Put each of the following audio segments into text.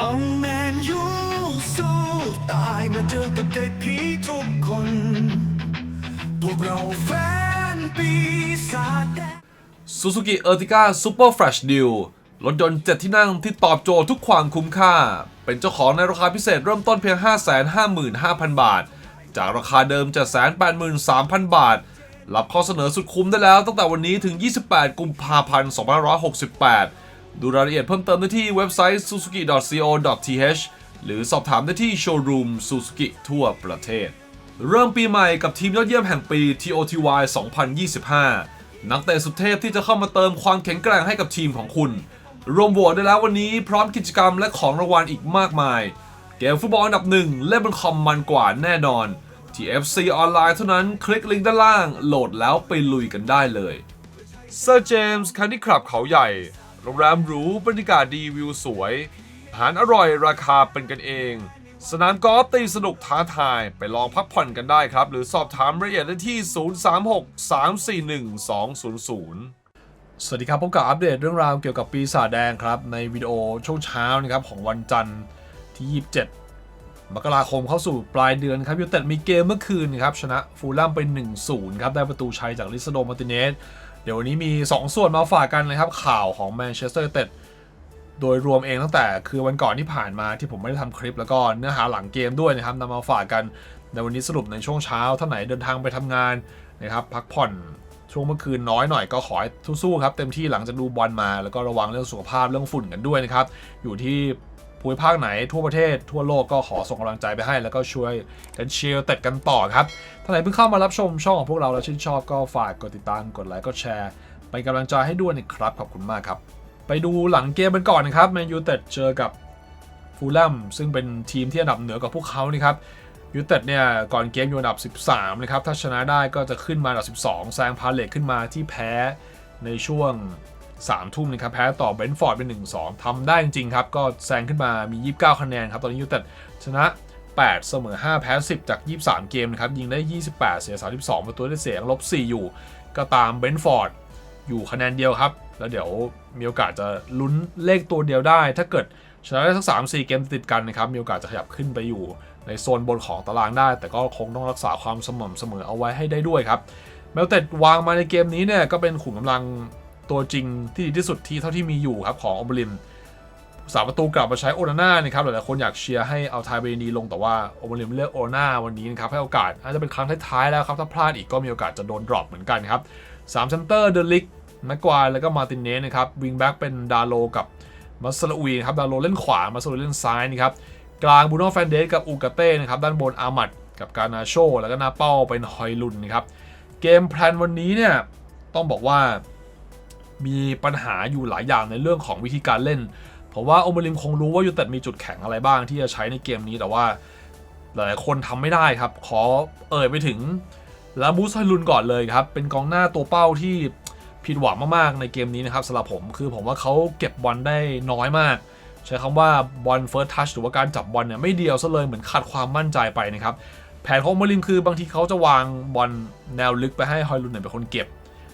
เอาแมนยูสู้ตายมาเจอกับเด็กผีทุกคน พวกเราแฟนปีศาจแดง Suzuki Ertiga Super Fresh Deal รถยนต์7ที่นั่งที่ตอบโจทย์ทุกความคุ้มค่า เป็นเจ้าของในราคาพิเศษเริ่มต้นเพียง 555,000 บาท จากราคาเดิม 783,000 บาท รับข้อเสนอสุดคุ้มได้แล้วตั้งแต่วันนี้ถึง 28 กุมภาพันธ์ 2568 ดูรายละเอียดเพิ่มเติมได้ที่เว็บไซต์ suzuki.co.th หรือสอบถามได้ที่โชว์รูม Suzuki ทั่วประเทศ เริ่มปีใหม่กับทีมยอดเยี่ยมแห่งปี TOTY 2025 นักเตะสุดเทพที่จะเข้ามาเติมความแข็งแกร่งให้กับทีมของคุณรวมโหวตได้แล้ววันนี้พร้อมกิจกรรมและของรางวัลอีกมากมาย เกมฟุตบอลอันดับหนึ่งเล่นบนคอมมันกว่าแน่นอนที่ FC ออนไลน์เท่านั้นคลิกลิงก์ด้านล่าง โหลดแล้วไปลุยกันได้เลยเซอร์เจมส์คันดี้คลับเขาใหญ่ รงแรมหรูบรรยากาศดีวิวสวย อาหารอร่อยราคาเป็นกันเอง สนามกอล์ฟตีสนุกท้าทายไปลองพักผ่อนกันได้ครับ หรือสอบถามรายละเอียดได้ที่ 036-341-200สวัสดีครับพบกับอัปเดตเรื่องราวเกี่ยวกับปีศาจแดงครับ ในวิดีโอช่วงเช้านะครับของวันจันทร์ที่ 27 มกราคมเข้าสู่ปลายเดือนครับยูเต็ดมีเกมเมื่อคืนครับชนะฟูลแลมไป 1-0 ครับ ได้ประตูชัยจากลิซโดมาติเนส ดี๋ยววันนี้มี 2 ส่วนมาฝากกันนะครับ ข่าวของแมนเชสเตอร์ยูไนเต็ดโดยรวมเองตั้งแต่คือวันก่อนที่ผ่านมาที่ผมไม่ได้ทำคลิปแล้วก็เนื้อหาหลังเกมด้วยนะครับนำมาฝากกันในวันนี้สรุปในช่วงเช้าท่านไหนเดินทางไปทำงานนะครับพักผ่อนช่วงเมื่อคืนน้อยหน่อยก็ขอให้สู้ๆครับเต็มที่หลังจากดูบอลมาแล้วก็ระวังเรื่องสุขภาพเรื่องฝุ่นกันด้วยนะครับอยู่ที่ ภูมิภาคไหนทั่วประเทศทั่วโลกก็ขอส่งกำลังใจไปให้ แล้วก็ช่วยกันเชียร์เต็ดกันต่อครับท่านไหนเพิ่งเข้ามารับชมช่องของพวกเราแล้วชื่นชอบก็ฝากกดติดตามกดไลค์กดแชร์เป็นกำลังใจให้ด้วยนะครับขอบคุณมากครับไปดูหลังเกมกันก่อนนะครับแมนยูเต็ดเจอกับฟูลแลมซึ่งเป็นทีมที่อันดับเหนือกว่าพวกเขานี่ครับยูเต็ดเนี่ยก่อนเกมอยู่อันดับ 13 นะครับ ถ้าชนะได้ก็จะขึ้นมาอันดับ 12 แซงพาเลตขึ้นมาที่แพ้ในช่วง 3 ทุ่มนะครับแพ้ต่อเบรนท์ฟอร์ดเป็น 1-2 ทำได้จริงๆครับ ก็แซงขึ้นมามี 29 คะแนนครับ ตอนนี้ยูเต็ดชนะ 8 เสมอ 5 แพ้ 10 จาก 23 เกมนะครับ ยิงได้ 28 เสีย 32 ประตูได้เสียลบ 4 อยู่ ก็ตามเบรนท์ฟอร์ดอยู่คะแนนเดียวครับ แล้วเดี๋ยวมีโอกาสจะลุ้นเลขตัวเดียวได้ ถ้าเกิดชนะได้สักสามสี่เกมติดกันนะครับ มีโอกาสจะขยับขึ้นไปอยู่ในโซนบนของตารางได้ แต่ก็คงต้องรักษาความสม่ำเสมอเอาไว้ให้ได้ด้วยครับเมลเต็ดวางมาในเกมนี้เนี่ยก็เป็นขุมกำลัง ตัวจริงที่ดีที่สุดที่เท่าที่มีอยู่ครับของอมริมสาประตูกลับมาใช้โอนาน่านะครับหลายๆคนอยากเชียร์ให้เอาทายเบนีลงแต่ว่าโอมริมเลือกโอนาน่าวันนี้นะครับให้โอกาสอาจจะเป็นครั้งท้ายๆแล้วครับถ้าพลาดอีกก็มีโอกาสจะโดนดรอปเหมือนกันครับสามเซนเตอร์เดลิกแม็กควายแล้วก็มาตินเนสนะครับวิงแบ็กเป็นดาโลกับมัสลาอุยนะครับดาโลเล่นขวามัสลาอุยเล่นซ้ายนี่ครับกลางบูโน่แฟนเดสกับอูกาเต้นะครับด้านบนอามัดกับการนาโชแล้วก็นาเป้าเป็นฮอยลุนนะครับเกมแพลนวันนี้เนี่ยต้องบอกว่า มีปัญหาอยู่หลายอย่างในเรื่องของวิธีการเล่น เพราะว่าโอมริมคงรู้ว่ายูเต็ดมีจุดแข็งอะไรบ้างที่จะใช้ในเกมนี้แต่ว่าหลายคนทำไม่ได้ครับ ขอเอ่ยไปถึงลาบูซฮลุนก่อนเลยครับ เป็นกองหน้าตัวเป้าที่ผิดหวังมากๆในเกมนี้นะครับสำหรับผมคือผมว่าเขาเก็บบอลได้น้อยมาก ใช้คำว่าบอลเฟิร์สทัชหรือว่าการจับบอลเนี่ยไม่เดียวซะเลยเหมือนขาดความมั่นใจไปนะครับแผนของโอมริมคือบางทีเขาจะวางบอลแนวลึกไปให้ฮอยลุนเนี่ยเป็นคนเก็บ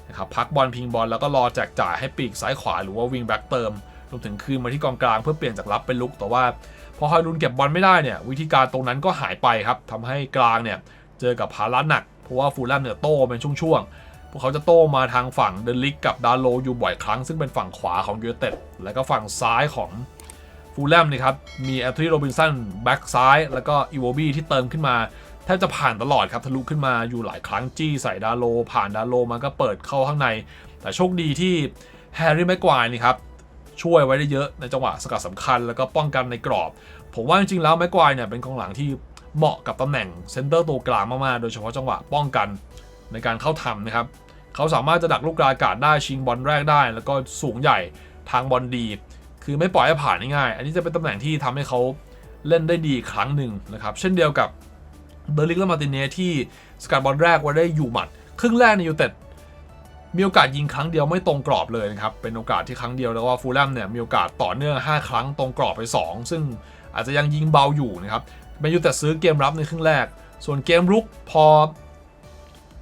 นะครับพักบอลพิงบอลแล้วก็รอแจกจ่ายให้ปีกซ้ายขวาหรือว่าวิงแบ็กเติมรวมถึงคืนมาที่กองกลางเพื่อเปลี่ยนจากรับเป็นลุก แต่ว่าพอฮอยลุนเก็บบอลไม่ได้เนี่ยวิธีการตรงนั้นก็หายไปครับทำให้กลางเนี่ยเจอกับภาระหนัก เพราะว่าฟูลแลมเนี่ยโต้เป็นช่วงๆ พวกเขาจะโต้มาทางฝั่งเดลิกกับดาโลอยู่บ่อยครั้ง ซึ่งเป็นฝั่งขวาของยูเต็ดแล้วก็ฝั่งซ้ายของฟูลแลมนะครับมีแอตรีโรบินสันแบ็กซ้ายแล้วก็อีโวบีที่เติมขึ้นมา แทบจะผ่านตลอดครับทะลุขึ้นมาอยู่หลายครั้งจี้ใส่ดาโล ผ่านดาโลมันก็เปิดเข้าข้างใน แต่โชคดีที่แฮร์รี่แม็กควายนี่ครับช่วยไว้ได้เยอะในจังหวะสกัดสำคัญแล้วก็ป้องกันในกรอบ ผมว่าจริงๆแล้วแม็กควายเนี่ยเป็นกองหลังที่เหมาะกับตำแหน่งเซนเตอร์ตัวกลางมากๆ โดยเฉพาะจังหวะป้องกันในการเข้าทำนะครับ เขาสามารถจะดักลูกกลาอากาศได้ชิงบอลแรกได้ แล้วก็สูงใหญ่ทางบอลดี คือไม่ปล่อยให้ผ่านง่ายๆอันนี้จะเป็นตำแหน่งที่ทำให้เขาเล่นได้ดีอีกครั้งหนึ่งนะครับ เช่นเดียวกับ เดลิกและมาติเนสที่สกัดบอลแรกไว้ได้อยู่หมัด ครึ่งแรกในยูเต็ดมีโอกาสยิงครั้งเดียวไม่ตรงกรอบเลยนะครับ เป็นโอกาสที่ครั้งเดียวแล้วว่าฟูลแลมเนี่ยมีโอกาสต่อเนื่อง 5 ครั้งตรงกรอบไป 2 ซึ่งอาจจะยังยิงเบาอยู่นะครับแมนยูแต่ซื้อเกมรับในครึ่งแรก ส่วนเกมรุกพอ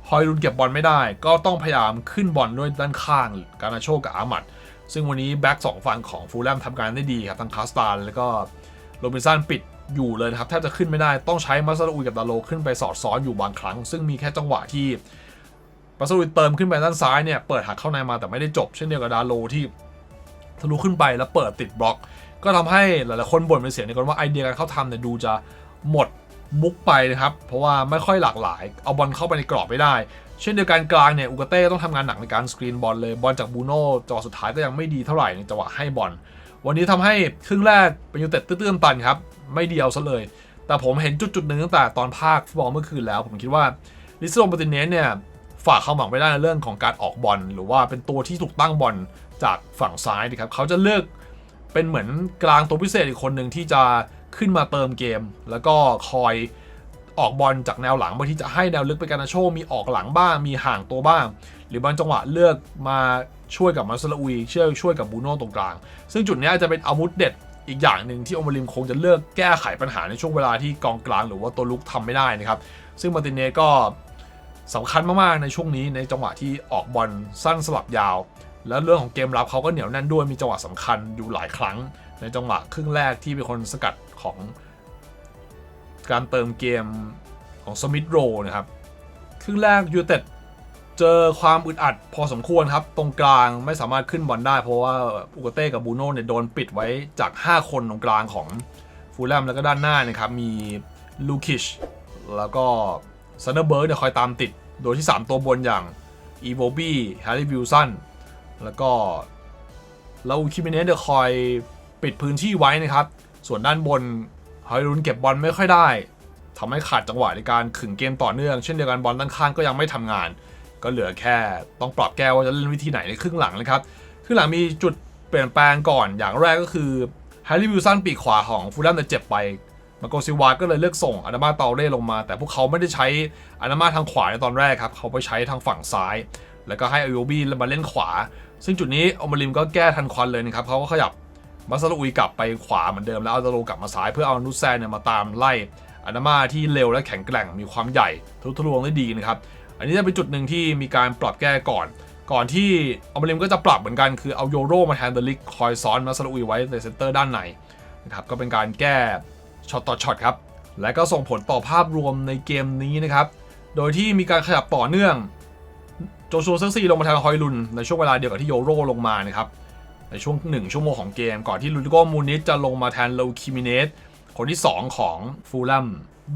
ฮอยลุนเก็บบอลไม่ได้ ก็ต้องพยายามขึ้นบอลด้วยด้านข้างการนาโชกับอามัด ซึ่งวันนี้แบ็กสองฝั่งของฟูลแลมทำการได้ดีครับทั้งคาสตาร์แล้วก็โรบินสันปิด อยู่เลยนะครับแทบจะขึ้นไม่ได้ต้องใช้มาซาอุยกับดาโลขึ้นไปสอดซ้อนอยู่บางครั้ง ซึ่งมีแค่จังหวะที่มาซาอุยเติมขึ้นไปด้านซ้ายเนี่ยเปิดหักเข้าในมาแต่ไม่ได้จบเช่นเดียวกับดาโลที่ทะลุขึ้นไปแล้วเปิดติดบล็อก ก็ทำให้หลายๆคนบ่นเป็นเสียงเดียวกันว่าไอเดียการเข้าทำเนี่ยดูจะหมดมุกไปนะครับเพราะว่าไม่ค่อยหลากหลาย เอาบอลเข้าไปในกรอบไม่ได้ เช่นเดียวกันกลางเนี่ยอุกเต้ต้องทำงานหนักในการสกรีนบอลเลยบอลจากบูโน่จังหวะสุดท้ายก็ยังไม่ดีเท่าไหร่ในจังหวะให้บอล วันนี้ทำให้ครึ่งแรกเป็นยูเต็ดตื้นๆตันครับ ไม่เดียวซะเลย แต่ผมเห็นจุดจุดๆหนึ่งตั้งแต่ตอนภาคฟุตบอลเมื่อคืนแล้ว ผมคิดว่าลิซโลมาร์ติเนสเนี่ยฝากความหวังไม่ได้ในเรื่องของการออกบอลหรือว่าเป็นตัวที่ถูกตั้งบอลจากฝั่งซ้ายนะครับเขาจะเลือกเป็นเหมือนกลางตัวพิเศษอีกคนหนึ่งที่จะขึ้นมาเติมเกม แล้วก็คอยออกบอลจากแนวหลังบางทีจะให้แนวลึกไปการนาโชมีออกหลังบ้างมีห่างตัวบ้าง หรือบางจังหวะเลือกมา ช่วยกับมาซาลาอุยช่วยช่วยกับบูโน่ตรงกลาง ซึ่งจุดนี้ยจะเป็นอาวุธเด็ดอีกอย่างหนึ่งที่โอมาริมคงจะเลือกแก้ไขปัญหาในช่วงเวลาที่กองกลางหรือว่าตัวลุกทำไม่ได้นะครับ ซึ่งมาตินเนก็สำคัญมากๆในช่วงนี้ในจังหวะที่ออกบอลสั้นสลับยาว แล้วเรื่องของเกมรับเขาก็เหนียวแน่นด้วยมีจังหวะสำคัญอยู่หลายครั้ง ในจังหวะครึ่งแรกที่เป็นคนสกัดของการเติมเกมของสมิธโรนะครับครึ่งแรกยูเต็ด เจอความอึดอัดพอสมควรครับ ตรงกลางไม่สามารถขึ้นบอลได้ เพราะว่าอุกเต้กับบูโน่เนี่ยโดนปิดไว้จาก 5 คนตรงกลางของฟูลแลมแล้วก็ด้านหน้านะครับ มีลูคิชแล้วก็ซันเดอร์เบิร์กเนี่ยคอยตามติด โดยที่ 3 ตัวบนอย่างอีโวบี้แฮร์รี่วิลสันแล้วก็แล้วคิมิเนสเดคอยปิดพื้นที่ไว้นะครับ ส่วนด้านบนฮอยรุนเก็บบอลไม่ค่อยได้ทำให้ขาดจังหวะในการขึงเกมต่อเนื่อง เช่นเดียวกันบอลด้านข้างก็ยังไม่ทำงาน ก็เหลือแค่ต้องปรับแก้ว่าจะเล่นวิธีไหนในครึ่งหลังนะครับ ครึ่งหลังมีจุดเปลี่ยนแปลงก่อนอย่างแรกก็คือแฮร์รี่วิลสันปีกขวาของฟูลแลมเนี่ยเจ็บไปมาโกซิวาก็เลยเลือกส่งอานามาเตาเร่ลงมา แต่พวกเขาไม่ได้ใช้อานามาทางขวาในตอนแรกครับเขาไปใช้ทางฝั่งซ้าย แล้วก็ให้อายูบีมาเล่นขวา ซึ่งจุดนี้อมริมก็แก้ทันควันเลยนะครับเขาก็ขยับมาซาลุอุยกลับไปขวาเหมือนเดิมแล้วเอาดาโลกลับมาซ้ายเพื่อเอานุสแซนเนี่ยมาตามไล่อานามาที่เร็วและแข็งแกร่งมีความใหญ่ทะลุทะลวงได้ดีนะครับ อันนี้จะเป็นจุดหนึ่งที่มีการปรับแก้ก่อน ก่อนที่อมริมก็จะปรับเหมือนกันคือเอาโยโรมาแทนเดลิกคอยซ้อนมาซาลุอุยไว้ในเซนเตอร์ด้านในนะครับก็เป็นการแก้ช็อตต่อช็อตครับและก็ส่งผลต่อภาพรวมในเกมนี้นะครับ โดยที่มีการขยับต่อเนื่อง โจชัวเซอร์ซีลงมาแทนฮอยลุน ในช่วงเวลาเดียวกับที่โยโรลงมานะครับ ในช่วง 1 ชั่วโมงของเกม ก่อนที่ลูดิโกมูนิสจะลงมาแทนโลคิมิเนสคนที่ 2 ของฟูลแลม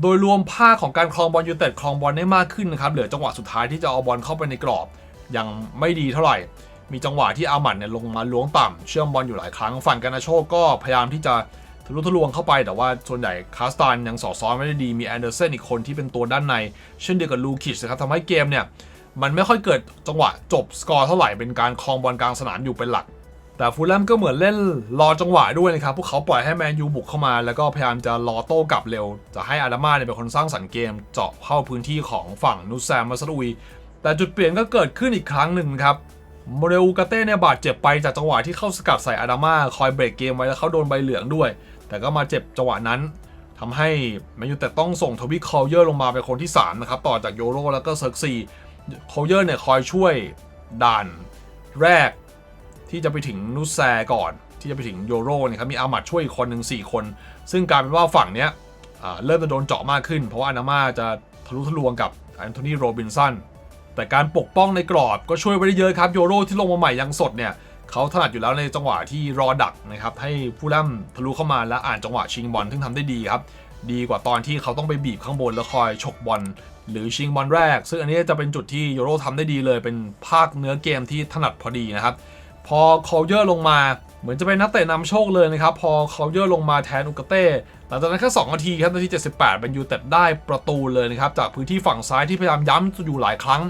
โดยรวมภาคของการครองบอลยูเต็ดครองบอลได้มากขึ้นนะครับเหลือจังหวะสุดท้ายที่จะเอาบอลเข้าไปในกรอบยังไม่ดีเท่าไหร่ มีจังหวะที่อามัดเนี่ยลงมาล้วงต่ำเชื่อมบอลอยู่หลายครั้งฝั่งกานาโชก็พยายามที่จะทะลุทะลวงเข้าไป แต่ว่าส่วนใหญ่คาสตานยังสอดซ้อนไม่ได้ดีมีแอนเดอร์เซนอีกคนที่เป็นตัวด้านใน เช่นเดียวกับลูคิชนะครับทำให้เกมเนี่ยมันไม่ค่อยเกิดจังหวะจบสกอร์เท่าไหร่เป็นการครองบอลกลางสนามอยู่เป็นหลัก แต่ฟูลแลมก็เหมือนเล่นรอจังหวะด้วยนะครับ พวกเขาปล่อยให้แมนยูบุกเข้ามา แล้วก็พยายามจะรอโต้กลับเร็ว จะให้อาดามาเนี่ยเป็นคนสร้างสรรค์เกม เจาะเข้าพื้นที่ของฝั่งนูแซมมาซาอุย แต่จุดเปลี่ยนก็เกิดขึ้นอีกครั้งหนึ่งครับโมเดลกาเต้เนี่ยบาดเจ็บไปจากจังหวะที่เข้าสกัดใส่อาดามาคอยเบรกเกมไว้แล้วเขาโดนใบเหลืองด้วย แต่ก็มาเจ็บจังหวะนั้นทำให้แมนยูแต่ต้องส่งทวิคอลเยอร์ลงมาเป็นคนที่สามนะครับต่อจากโยโรแล้วก็เซิร์กซีโคลเยอร์เนี่ยคอยช่วยด่านแรก ที่จะไปถึงนุสแซก่อน ที่จะไปถึงโยโรเนี่ยครับมีอามัดช่วยอีกคนหนึ่ง4 คน ซึ่งกลารเป็นว่าฝั่งเนี้ยเริ่มจะโดนเจาะมากขึ้น เพราะว่าอนามาจะทะลุทะลวงกับแอนโทนีโรบินสันแต่การปกป้องในกรอบก็ช่วยไว้ได้เยอะครับโยโรที่ลงมาใหม่ยังสดเนี่ยเขาถนัดอยู่แล้วในจังหวะที่รอดักนะครับให้ผู้เล่ำทะลุเข้ามาและอ่านจังหวะชิงบอลซึ่งทำได้ดีครับดีกว่าตอนที่เขาต้องไปบีบข้างบนแล้วคอยฉกบอลหรือชิงบอลแรก ซึ่งอันนี้จะเป็นจุดที่โยโรทำได้ดีเลยเป็นภาคเนื้อเกมที่ถนัดพอดีนะครับ พอเคอลเยอร์ลงมาเหมือนจะเป็นนักเตะนำโชคเลยนะครับ พอเคอลเยอร์ลงมาแทนอุกเต้หลังจากนั้นแค่2นาทีครับนาที 78 เป็นยูเต็ดได้ประตูเลยนะครับ จากพื้นที่ฝั่งซ้ายที่พยายามย้ำอยู่หลายครั้ง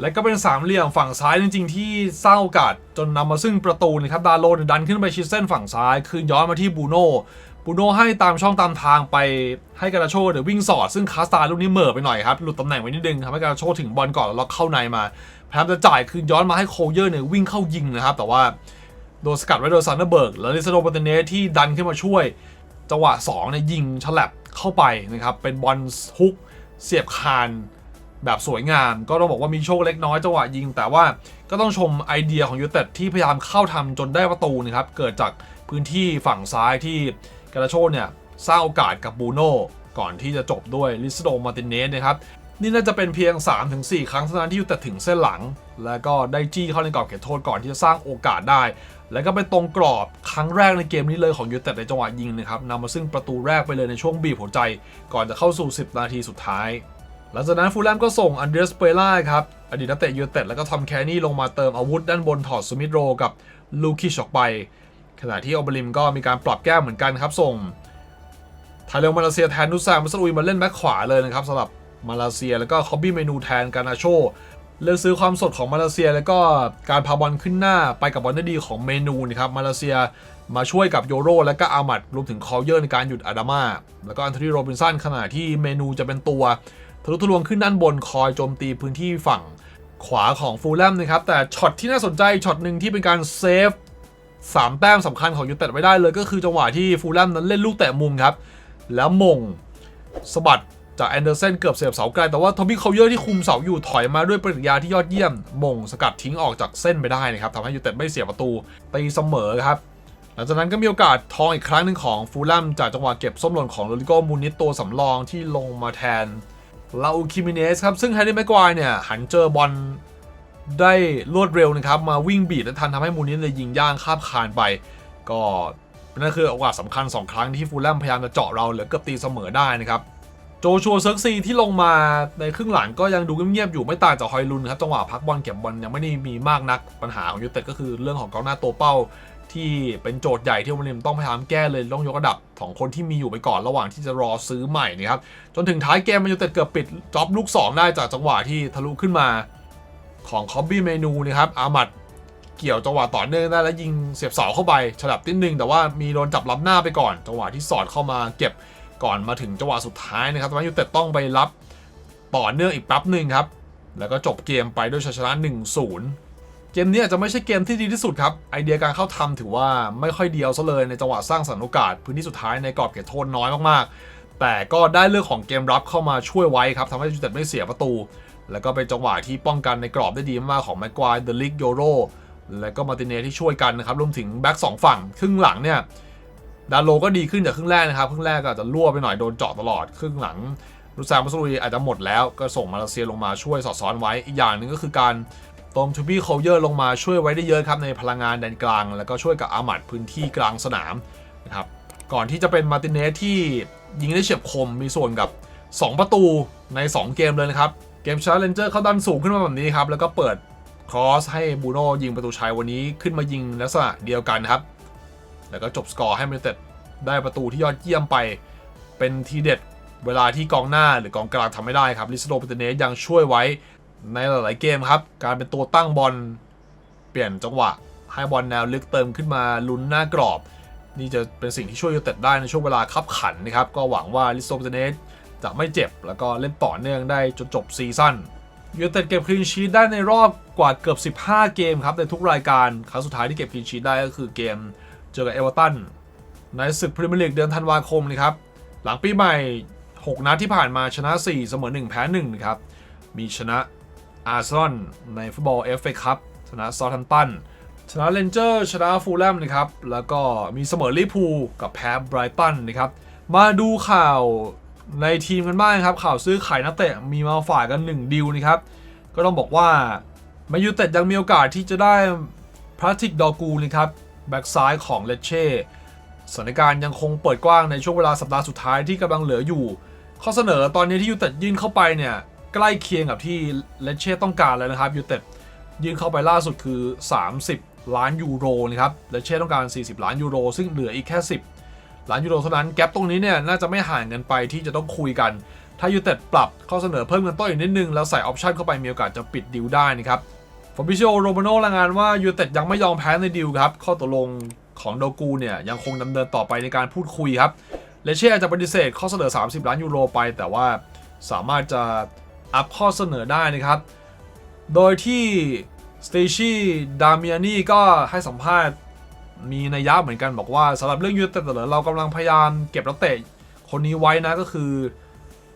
และก็เป็นสามเหลี่ยมฝั่งซ้ายจริงๆ ที่สร้างโอกาสจนนำมาซึ่งประตูนะครับดาโลนดันขึ้นไปชิดเส้นฝั่งซ้ายคืนย้อนมาที่บูโน่บูโน่ให้ตามช่องตามทางไปให้กาลาโชเดี๋ยววิ่งสอดซึ่งคาสตาลูกนี้เหม่อไปหน่อยครับหลุดตำแหน่งไปนิดนึงทำให้กาลาโชถึงบอลก่อนแล้วเข้าในมา พยายามจะจ่ายคืนย้อนมาให้โคลเยอร์เนี่ยวิ่งเข้ายิงนะครับ แต่ว่าโดนสกัดไว้โดยซันเดอร์เบิร์กแล้วลิซาโดปาเตเนสที่ดันขึ้นมาช่วย จังหวะ2เนี่ยยิงฉลับเข้าไปนะครับ เป็นบอลฮุกเสียบคานแบบสวยงาม ก็ต้องบอกว่ามีโชคเล็กน้อยจังหวะยิง แต่ว่าก็ต้องชมไอเดียของยูเต็ดที่พยายามเข้าทำจนได้ประตูนะครับ เกิดจากพื้นที่ฝั่งซ้ายที่กาลาโชเนี่ยสร้างโอกาสกับบูโน่ก่อนที่จะจบด้วยลิสโดมาตินเนสนะครับ นี่น่าจะเป็นเพียง 3-4 ครั้งเท่านั้นที่ยูเต็ดถึงเส้นหลัง แล้วก็ได้จี้เข้าในกรอบเขตโทษก่อนที่จะสร้างโอกาสได้ แล้วก็เป็นตรงกรอบครั้งแรกในเกมนี้เลยของยูเต็ดในจังหวะยิงนะครับนำมาซึ่งประตูแรกไปเลยในช่วงบีบหัวใจ ก่อนจะเข้าสู่ 10 นาทีสุดท้ายหลังจากนั้นฟูลแลมก็ส่งอันเดรสเปล่าครับอดีตนักเตะยูเต็ดแล้วก็ทอมแคนี่ลงมาเติมอาวุธด้านบนถอดสมิธโรกับลูคิชออกไป ขณะที่โอบริมก็มีการปรับแก้เหมือนกันครับส่งไทเลมาเลเซียแทนนุซามุสลุยมาเล่นแบ็คขวาเลยนะครับสำหรับ มาเลเซีย แล้วก็คอบบี้เมนูแทนกานาโชเลือกซื้อความสดของมาเลเซีย แล้วก็การพาบอลขึ้นหน้าไปกับบอลได้ดีของเมนูนะครับมาเลเซียมาช่วยกับโยโรและก็อามัดรวมถึงคอเยอร์ในการหยุดอาดามาแล้วก็อันโทนีโรบินสันขณะที่เมนูจะเป็นตัวทะลุทะลวงขึ้นด้านบนคอยโจมตีพื้นที่ฝั่งขวาของฟูลแลมนะครับ แต่ช็อตที่น่าสนใจช็อตหนึ่งที่เป็นการเซฟสามแต้มสำคัญของยูเต็ดไว้ได้เลย ก็คือจังหวะที่ฟูลแลมนั้นเล่นลูกเตะมุมครับ แล้วมงสะบัด จากแอนเดอร์เซนเกือบเสียบเสาไกล แต่ว่าทอมบี้เคาเยอร์ที่คุมเสาอยู่ถอยมาด้วยปฏิกิริยาที่ยอดเยี่ยมมงสกัดทิ้งออกจากเส้นไปได้นะครับทำให้ยูเต็ดไม่เสียประตูตีเสมอครับหลังจากนั้นก็มีโอกาสทองอีกครั้งหนึ่งของฟูลแลมจากจังหวะเก็บส้มหล่นของโรลิโกมูนิสตัวสำรองที่ลงมาแทนลาอูคิมิเนสครับซึ่งแฮร์รี่แม็กควายเนี่ยหันเจอบอลได้รวดเร็วนะครับ มาวิ่งบีดและทันทำให้มูนิสเลยยิงย่างข้ามคานไป ก็นั่นคือโอกาสสำคัญ 2 ครั้งที่ฟูลแลมพยายามจะเจาะเราเหลือเกือบตีเสมอได้นะครับ โจชัวเซิร์กซีที่ลงมาในครึ่งหลังก็ยังดูเงียบๆอยู่ไม่ต่างจากฮอยลุนครับจังหวะพักบอลเก็บบอลยังไม่ได้มีมากนักปัญหาของยูเต็ดก็คือเรื่องของกองหน้าตัวเป้า ที่เป็นโจทย์ใหญ่ที่วันนี้ต้องพยายามแก้เลยต้องยกระดับของคนที่มีอยู่ไปก่อนระหว่างที่จะรอซื้อใหม่นะครับจนถึงท้ายเกมมันยูเต็ดเกือบปิดจ็อบลูก 2 ได้จากจังหวะที่ทะลุขึ้นมาของคอบบี้เมนูนะครับอามัดเกี่ยวจังหวะต่อเนื่องได้แล้วยิงเสียบเสาเข้าไปฉลับนิดนึงแต่ว่ามีโดนจับรับหน้าไปก่อน จังหวะที่สอดเข้ามาเก็บ ก่อนมาถึงจังหวะสุดท้ายนะครับทำให้ยูเต็ดต้องไปรับต่อเนื่องอีกแป๊บหนึ่งครับ แล้วก็จบเกมไปด้วยชัยชนะ 1-0 เกมนี้อาจจะไม่ใช่เกมที่ดีที่สุดครับ ไอเดียการเข้าทำถือว่าไม่ค่อยเดียวซะเลยในจังหวะสร้างสรรค์โอกาส พื้นที่สุดท้ายในกรอบเขตโทษน้อยมากๆ แต่ก็ได้เรื่องของเกมรับเข้ามาช่วยไว้ครับทำให้ยูเต็ดไม่เสียประตู แล้วก็เป็นจังหวะที่ป้องกันในกรอบได้ดีมากๆของแม็กควายเดลิกโยโรแล้วก็มาติเนที่ช่วยกันนะครับรวมถึงแบ็กสองฝั่งครึ่งหลังเนี่ย ดาโลก็ดีขึ้นจากครึ่งแรกนะครับ ครึ่งแรกก็อาจจะรั่วไปหน่อยโดนเจาะตลอด ครึ่งหลังลูซานมัสลุยอาจจะหมดแล้วก็ส่งมาเลเซียลงมาช่วยสอดซ้อนไว้ อีกอย่างหนึ่งก็คือการตรงทูบี้โคเยอร์ลงมาช่วยไว้ได้เยอะครับในพลังงานแดนกลาง แล้วก็ช่วยกับอามัดพื้นที่กลางสนามนะครับ ก่อนที่จะเป็นมาติเนสที่ยิงได้เฉียบคมมีส่วนกับ 2 ประตูใน 2 เกมเลยนะครับ เกมชาร์เลนเจอร์เขาดันสูงขึ้นมาแบบนี้ครับ แล้วก็เปิดครอสให้บูโน่ยิงประตูชัยวันนี้ขึ้นมายิงลักษณะเดียวกันครับ แล้วก็จบสกอร์ให้แมนเต็ดได้ประตูที่ยอดเยี่ยมไป เป็นทีเด็ดเวลาที่กองหน้าหรือกองกลางทำไม่ได้ครับลิสโดเปเตเนสยังช่วยไว้ในหลาย ๆ เกมครับ การเป็นตัวตั้งบอลเปลี่ยนจังหวะ ให้บอลแนวลึกเติมขึ้นมาลุ้นหน้ากรอบ นี่จะเป็นสิ่งที่ช่วยยูเต็ดได้ในช่วงเวลาคับขันนะครับ ก็หวังว่าลิสโตเปเนสจะไม่เจ็บ แล้วก็เล่นต่อเนื่องได้จนจบซีซั่นยูเต็ดเก็บคลีนชีตได้ในรอบกว่าเกือบ 15 เกมครับในทุกรายการครั้งสุดท้ายที่เก็บคลีนชีตได้ก็คือเกม เจอกับเอเวอร์ตันในศึกพรีเมียร์ลีกเดือนธันวาคมนะครับ หลังปีใหม่ 6 นัดที่ผ่านมาชนะ 4 เสมอ 1 แพ้1นะครับ มีชนะอาร์เซนอลในฟุตบอลเอฟเอคัพชนะซอทัมตัน ชนะเลนเจอร์ชนะฟูลแลมนะครับ แล้วก็มีเสมอลิพูกับแพ้ไบรตันนะครับ มาดูข่าวในทีมกันบ้างครับ ข่าวซื้อขายนักเตะมีมาฝ่ายกัน 1 ดิวนะครับ ก็ต้องบอกว่ามนยูเต็ดยังมีโอกาสที่จะได้พราติกดอกูนะครับ แบ็กซ้ายของเลเช่สถานการณ์ยังคงเปิดกว้างในช่วงเวลาสัปดาห์สุดท้ายที่กำลังเหลืออยู่ ข้อเสนอตอนนี้ที่ยูเต็ดยื่นเข้าไปเนี่ยใกล้เคียงกับที่เลเช่ต้องการแล้วนะครับยูเต็ดยื่นเข้าไปล่าสุดคือ 30 ล้านยูโรนะครับเลเช่ต้องการ 40 ล้านยูโร ซึ่งเหลืออีกแค่ 10 ล้านยูโรเท่านั้นแกลบตรงนี้เนี่ยน่าจะไม่ห่างกันไปที่จะต้องคุยกัน ถ้ายูเต็ดปรับข้อเสนอเพิ่มเงินต้นอีกนิดนึงแล้วใส่ออปชันเข้าไปมีโอกาสจะปิดดิวได้นะครับ ฟอบิโชโรมาโนรายงานว่ายูเต็ดยังไม่ยอมแพ้ในดิวครับ ข้อตกลงของโดกูเนี่ย ยังคงดำเนินต่อไปในการพูดคุยครับ เลเช่อาจจะปฏิเสธข้อเสนอ 30 ล้านยูโรไป แต่ว่าสามารถจะอัพข้อเสนอได้นะครับ โดยที่สเตชีดามิอานีก็ให้สัมภาษณ์มีนัยยะเหมือนกันบอกว่าสำหรับเรื่องยูเต็ดเรากำลังพยายามเก็บนักเตะคนนี้ไว้นะก็คือ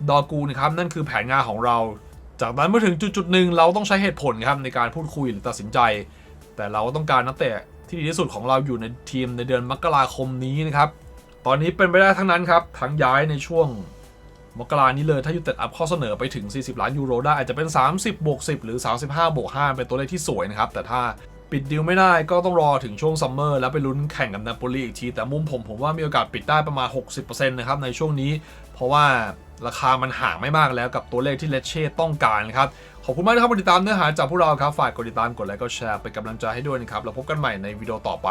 ดอกูนะครับนั่นคือแผนงานของเรา จากนั้นเมื่อถึงจุดจุดๆหนึ่งเราต้องใช้เหตุผลครับในการพูดคุยหรือตัดสินใจ แต่เราก็ต้องการนักเตะที่ดีที่สุดของเราอยู่ในทีมในเดือนมกราคมนี้นะครับ ตอนนี้เป็นไปได้ทั้งนั้นครับ ทั้งย้ายในช่วงมกรานี้เลยถ้ายูเต็ดอัพข้อเสนอไปถึง 40 ล้านยูโรได้อาจจะเป็น 30บวก10 หรือ 35บวก5เป็นตัวเลขที่สวยนะครับ แต่ถ้าปิดดีลไม่ได้ก็ต้องรอถึงช่วงซัมเมอร์แล้วไปลุ้นแข่งกับนาโปลีอีกที แต่มุมผมผมว่ามีโอกาสปิดได้ประมาณ 60%นะครับในช่วงนี้ เพราะว่า ราคามันห่างไม่มากแล้วกับตัวเลขที่เลเช่ต้องการครับ ขอบคุณมากนะครับที่ติดตามเนื้อหาจากพวกเราครับ ฝากกดติดตามกดไลค์กดแชร์เป็นกำลังใจให้ด้วยนะครับ แล้วพบกันใหม่ในวิดีโอต่อไป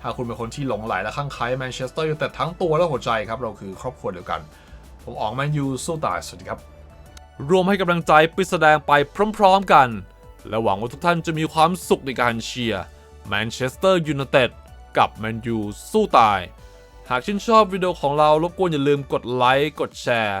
ถ้าคุณเป็นคนที่หลงไหลและข้างใคล้แมนเชสเตอร์ยูไนเต็ดทั้งตัวและหัวใจครับ เราคือครอบครัวเดียวกัน ผมออกแมนยูสู้ตายสวัสดีครับรวมให้กำลังใจปิดแสดงไปพร้อมๆกัน และหวังว่าทุกท่านจะมีความสุขในการเชียร์แมนเชสเตอร์ยูไนเต็ดกับแมนยูสู้ตาย หากชื่นชอบวิดีโอของเรารบกวนอย่าลืมกดไลค์กดแชร์